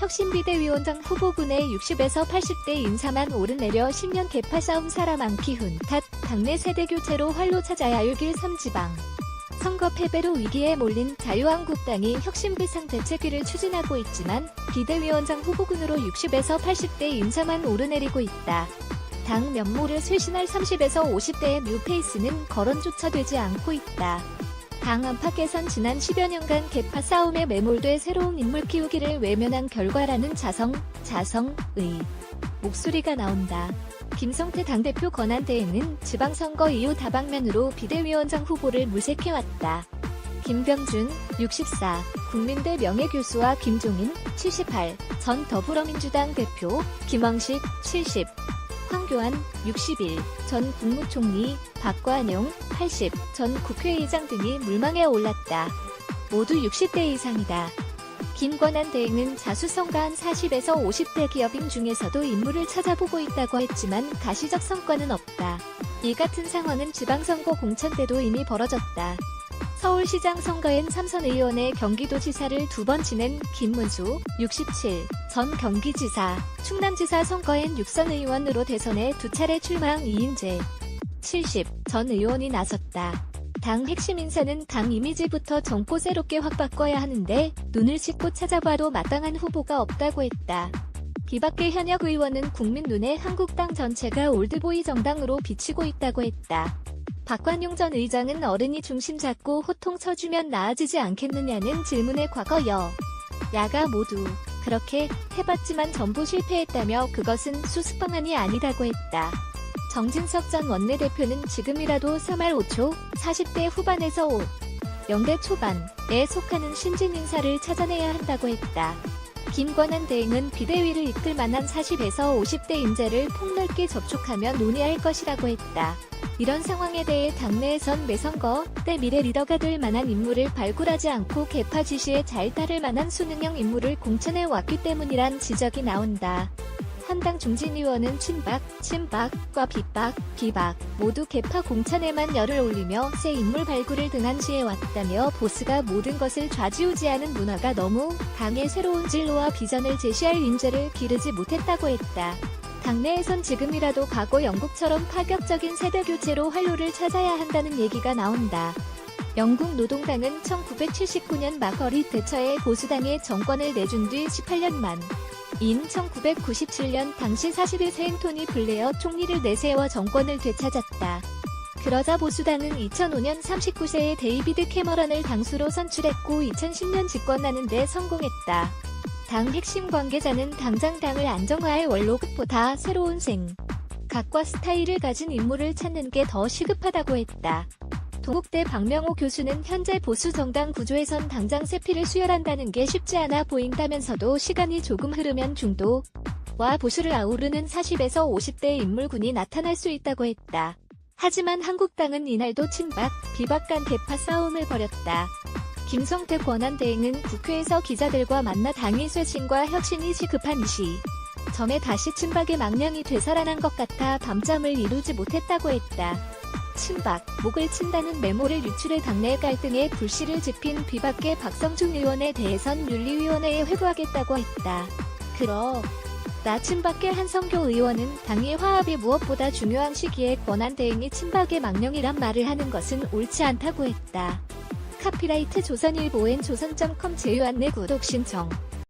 혁신비대위원장 후보군의 60에서 80대 인사만 오르내려 10년 개파 싸움 사람 많기 훈탓 당내 세대 교체로 활로 찾아야 율길 3지방 선거 패배로 위기에 몰린 자유한국당이 혁신비 상 대책위를 추진하고 있지만 비대위원장 후보군으로 60에서 80대 인사만 오르내리고 있다. 당 면모를 쇄신할 30에서 50대의 뉴페이스는 거론조차 되지 않고 있다. 당 안팎에선 지난 10여 년간 개파 싸움에 매몰돼 새로운 인물 키우기를 외면한 결과라는 자성, 자성의 목소리가 나온다. 김성태 당대표 권한대행은 지방선거 이후 다방면으로 비대위원장 후보를 물색해왔다. 김병준, 64, 국민대 명예교수와 김종인, 78, 전 더불어민주당 대표, 김왕식, 70, 황교안, 61, 전 국무총리, 박관용, 80, 전 국회의장 등이 물망에 올랐다. 모두 60대 이상이다. 김권한 대행은 자수성가한 40에서 50대 기업인 중에서도 인물을 찾아보고 있다고 했지만 가시적 성과는 없다. 이 같은 상황은 지방선거 공천 때도 이미 벌어졌다. 서울시장 선거엔 삼선 의원의 경기도지사를 두 번 지낸 김문수, 67, 전 경기지사, 충남지사 선거엔 육선 의원으로 대선에 두 차례 출마한 이인재, 70, 전 의원이 나섰다. 당 핵심 인사는 당 이미지부터 정포 새롭게 확 바꿔야 하는데 눈을 씻고 찾아봐도 마땅한 후보가 없다고 했다. 비박계 현역 의원은 국민 눈에 한국당 전체가 올드보이 정당으로 비치고 있다고 했다. 박관용 전 의장은 어른이 중심 잡고 호통 쳐주면 나아지지 않겠느냐는 질문에 과거 여, 야가 모두 그렇게 해봤지만 전부 실패했다며 그것은 수습 방안이 아니라고 했다. 정진석 전 원내대표는 지금이라도 3할 5초, 40대 후반에서 5, 0대 초반에 속하는 신진 인사를 찾아내야 한다고 했다. 김권한 대행은 비대위를 이끌 만한 40에서 50대 인재를 폭넓게 접촉하며 논의할 것이라고 했다. 이런 상황에 대해 당내에선 매선거 때 미래 리더가 될 만한 인물을 발굴하지 않고 개파 지시에 잘 따를 만한 수능형 인물을 공천해 왔기 때문이란 지적이 나온다. 한당 중진 의원은 친박, 친박과 빗박, 비박 모두 개파 공천에만 열을 올리며 새 인물 발굴을 등한시해 왔다며 보스가 모든 것을 좌지우지하는 문화가 너무 당의 새로운 진로와 비전을 제시할 인재를 기르지 못했다고 했다. 당내에선 지금이라도 과거 영국처럼 파격적인 세대 교체로 활로를 찾아야 한다는 얘기가 나온다. 영국 노동당은 1979년 마거리 대처에 보수당에 정권을 내준 뒤 18년 만. 인 1997년 당시 41세인 토니 블레어 총리를 내세워 정권을 되찾았다. 그러자 보수당은 2005년 39세의 데이비드 캐머런을 당수로 선출했고 2010년 집권하는 데 성공했다. 당 핵심 관계자는 당장 당을 안정화할 원로급보다 새로운 생, 각과 스타일을 가진 인물을 찾는 게 더 시급하다고 했다. 동국대 박명호 교수는 현재 보수 정당 구조에선 당장 세피를 수혈한다는 게 쉽지 않아 보인다면서도 시간이 조금 흐르면 중도와 보수를 아우르는 40에서 50대 인물군이 나타날 수 있다고 했다. 하지만 한국당은 이날도 친박, 비박 간 대파 싸움을 벌였다. 김성태 권한대행은 국회에서 기자들과 만나 당의 쇄신과 혁신이 시급한 이 시. 점에 다시 친박의 망령이 되살아난 것 같아 밤잠을 이루지 못했다고 했다. 친박, 목을 친다는 메모를 유출해 당내 갈등에 불씨를 지핀 비박계 박성중 의원에 대해선 윤리위원회에 회부하겠다고 했다. 그러 나 친박계 한성교 의원은 당의 화합이 무엇보다 중요한 시기에 권한 대행이 친박의 망령이란 말을 하는 것은 옳지 않다고 했다. 카피라이트 조선일보엔 조선.com 제휴 안내 구독 신청